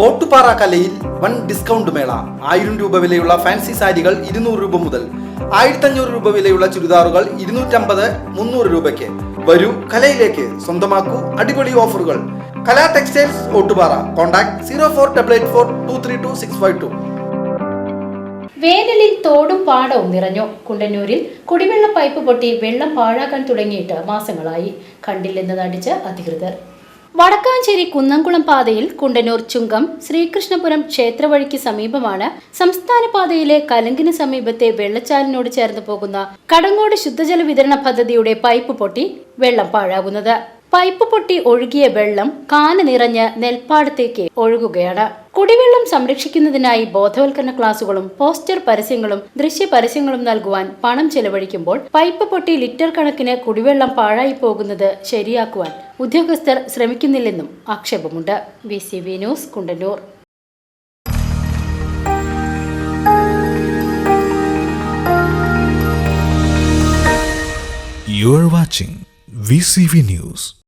ഓട്ടുപാറ കലയിൽ one discount മേള. ആയിരം രൂപ വിലയുള്ള ഫാൻസി സാരികൾ ഇരുന്നൂറ് രൂപ മുതൽ ആയിരത്തഞ്ഞൂറ് രൂപ വിലയുള്ള ചുരിദാറുകൾ ഇരുന്നൂറ്റമ്പത് മുന്നൂറ് രൂപയ്ക്ക്. വരൂ കലയിലേക്ക്. സ്വന്തമാക്കൂ അടിപൊളി ഓഫറുകൾ. Kala textiles Ottupara. Contact zero four double eight four two three two six five two. വേനലിൽ തോടും പാടവും നിറഞ്ഞു. കുണ്ടന്നൂരിൽ കുടിവെള്ള പൈപ്പ് പൊട്ടി വെള്ളം പാഴാക്കാൻ തുടങ്ങിയിട്ട് മാസങ്ങളായി. കണ്ടില്ലെന്ന് നടിച്ച് അധികൃതർ. വടക്കാഞ്ചേരി കുന്നംകുളം പാതയിൽ കുണ്ടന്നൂർ ചുങ്കം ശ്രീകൃഷ്ണപുരം ക്ഷേത്രവഴിക്ക് സമീപമാണ് സംസ്ഥാന പാതയിലെ കലങ്കിന് സമീപത്തെ വെള്ളച്ചാലിനോട് ചേർന്ന് പോകുന്ന കടങ്ങോട് ശുദ്ധജല വിതരണ പദ്ധതിയുടെ പൈപ്പ് പൊട്ടി വെള്ളം പാഴാകുന്നത്. പൈപ്പ് പൊട്ടി ഒഴുകിയ വെള്ളം കാന നിറഞ്ഞ് നെൽപ്പാടത്തേക്ക് ഒഴുകുകയാണ്. കുടിവെള്ളം സംരക്ഷിക്കുന്നതിനായി ബോധവൽക്കരണ ക്ലാസുകളും പോസ്റ്റർ പരസ്യങ്ങളും ദൃശ്യ പരസ്യങ്ങളും നൽകുവാൻ പണം ചെലവഴിക്കുമ്പോൾ പൈപ്പ് പൊട്ടി ലിറ്റർ കണക്കിന് കുടിവെള്ളം പാഴായി പോകുന്നത് ശരിയാക്കുവാൻ ഉദ്യോഗസ്ഥർ ശ്രമിക്കുന്നില്ലെന്നും ആക്ഷേപമുണ്ട്. B C B news Kundannoor. You're watching VCV News.